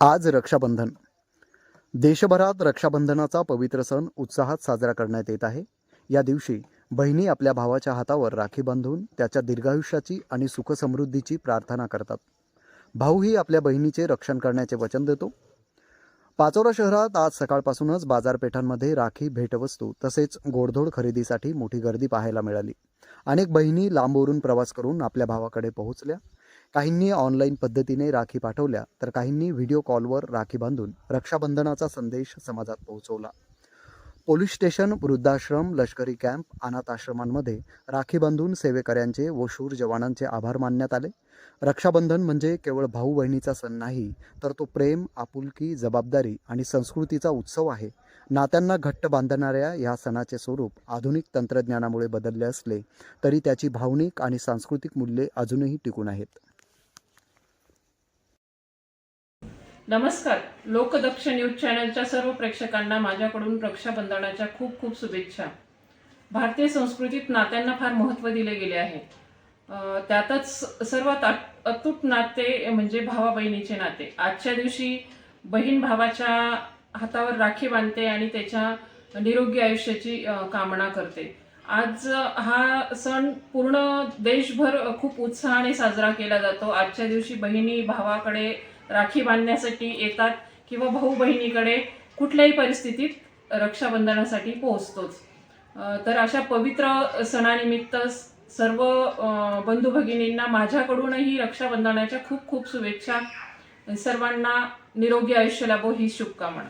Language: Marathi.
आज रक्षाबंधन. देशभरात रक्षाबंधनाचा पवित्र सण उत्साहात साजरा करण्यात येत आहे. या दिवशी बहिणी आपल्या भावाच्या हातावर राखी बांधून त्याच्या दीर्घायुष्याची आणि सुखसमृद्धीची प्रार्थना करतात. भाऊही आपल्या बहिणीचे रक्षण करण्याचे वचन देतो. पाचोरा शहरात आज सकाळपासूनच बाजारपेठांमध्ये राखी भेटवस्तू तसेच गोडधोड खरेदीसाठी मोठी गर्दी पाहायला मिळाली. अनेक बहिणी लांबवरून प्रवास करून आपल्या भावाकडे पोहोचल्या. काहींनी ऑनलाईन पद्धतीने राखी पाठवल्या तर काहींनी व्हिडिओ कॉलवर राखी बांधून रक्षाबंधनाचा संदेश समाजात पोहोचवला. पोलीस स्टेशन वृद्धाश्रम लष्करी कॅम्प अनाथ आश्रमांमध्ये राखी बांधून सेवेकऱ्यांचे व शूर जवानांचे आभार मानण्यात आले. रक्षाबंधन म्हणजे केवळ भाऊ बहिणीचा सण नाही तर तो प्रेम आपुलकी जबाबदारी आणि संस्कृतीचा उत्सव आहे. नात्यांना घट्ट बांधणाऱ्या या सणाचे स्वरूप आधुनिक तंत्रज्ञानामुळे बदलले असले तरी त्याची भावनिक आणि सांस्कृतिक मूल्ये अजूनही टिकून आहेत. नमस्कार. लोकदक्ष न्यूज चॅनलच्या सर्व प्रेक्षकांना माझ्याकडून रक्षाबंधनाच्या खूप खूप शुभेच्छा. भारतीय संस्कृतीत नात्यांना फार महत्त्व दिले गेले आहे. त्यातच सर्वात अतूट नाते म्हणजे भावा बहिणीचे नाते. आजच्या दिवशी बहीण भावाच्या हातावर राखी बांधते आणि त्याच्या निरोगी आयुष्याची कामना करते. आज हा सण पूर्ण देशभर खूप उत्साहाने साजरा केला जातो. आजच्या दिवशी बहिणी भावाकडे राखी बांधण्यासाठी येतात किंवा भाऊ बहिणीकडे कुठल्याही परिस्थितीत रक्षाबंधनासाठी पोहोचतोच. तर अशा पवित्र सणानिमित्त सर्व बंधू भगिनींना माझ्याकडूनही रक्षाबंधनाच्या खूप खूप शुभेच्छा. सर्वांना निरोगी आयुष्य लाभो ही शुभकामना.